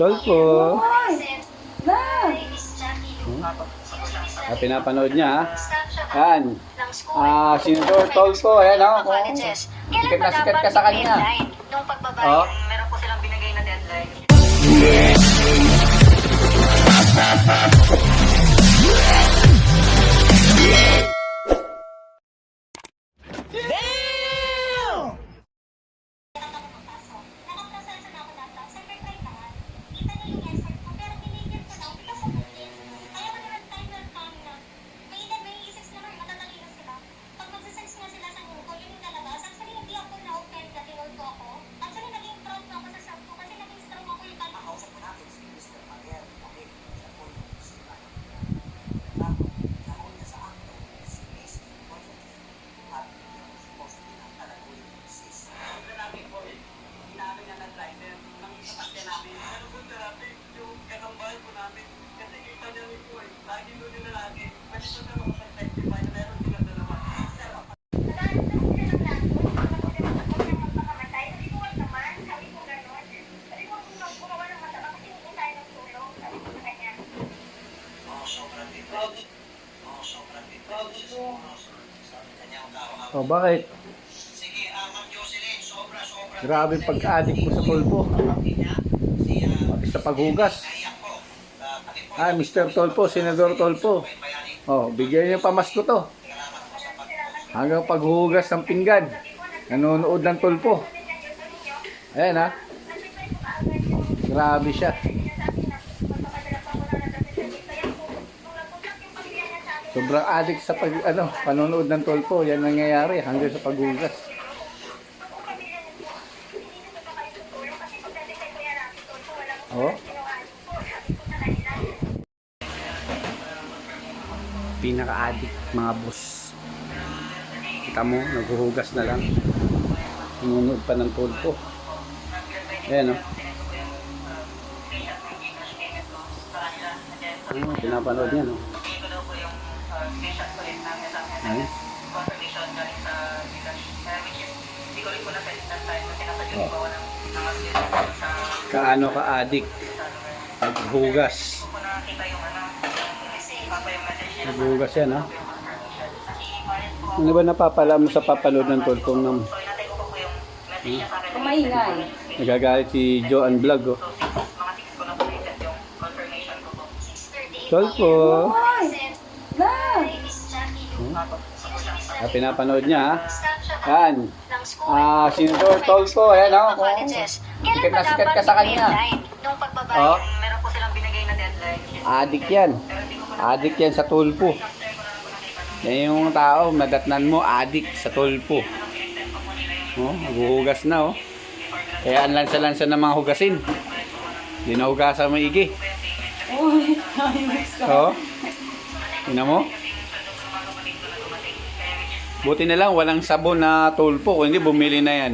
Hoy! Na! Ah, pinapanood niya, ha? Yan. Ah, Senador Tolpo, ayan, oh. Sikat na sikat ka sa kanya. Nung pagbabayad, Oh. meron po silang binigay na deadline. Oh, bakit? Grabe pag-addict mo sa Tolpo. Pati sa paghugas. Ah, Mr. Tolpo, Senador Tolpo. Oh, bigyan niyo pamasko to. Hanggang paghugas ng pinggan. Nanonood ng Tolpo. Ayan ha. Grabe siya. Sobrang addict sa pag ano, panonood ng Tolpo. Yan nangyayari hanggang sa paghugas. Oh. Pinaka-addict mga boss. Kita mo, naghuhugas na lang. Nanonood pa ng Tolpo. Ayan oh. Ano, pinapanood niya no. Ay. confirmation galing sa Gcash. Which is, ko rin po na-set that time kasi nasa Oh. yung bawa ng mga sa Kaano ka-addict? Po nakakita yung Naghuhugas yan ha. Ano ba napapala mo sa papanood ng Tolpo ng So, inatay ko po po yung message niya sa akin. Kumaingay. nagagalit si Joan Vlog oh. So, six, mga 6 ko na po na-set yung confirmation ko po. Tolpo. Hoy! Na! Ah, pinapanood niya ha. Yan. Ah, Senador Tolpo, ayan oh. oh. Sikat na sikat ka sa kanya. Nung pagbabayad, Oh. meron po silang binigay na deadline. Addict yan. Addict yan sa Tolpo. Yan yung tao, nadatnan mo, addict sa Tolpo. Oh, maghuhugas na oh. Kaya ang lansa-lansa ng mga hugasin. Hindi na hugasan maigi. Uy! Ka. Oo. Tingnan mo. Buti na lang walang sabon na tulpo, kung hindi bumili na yan.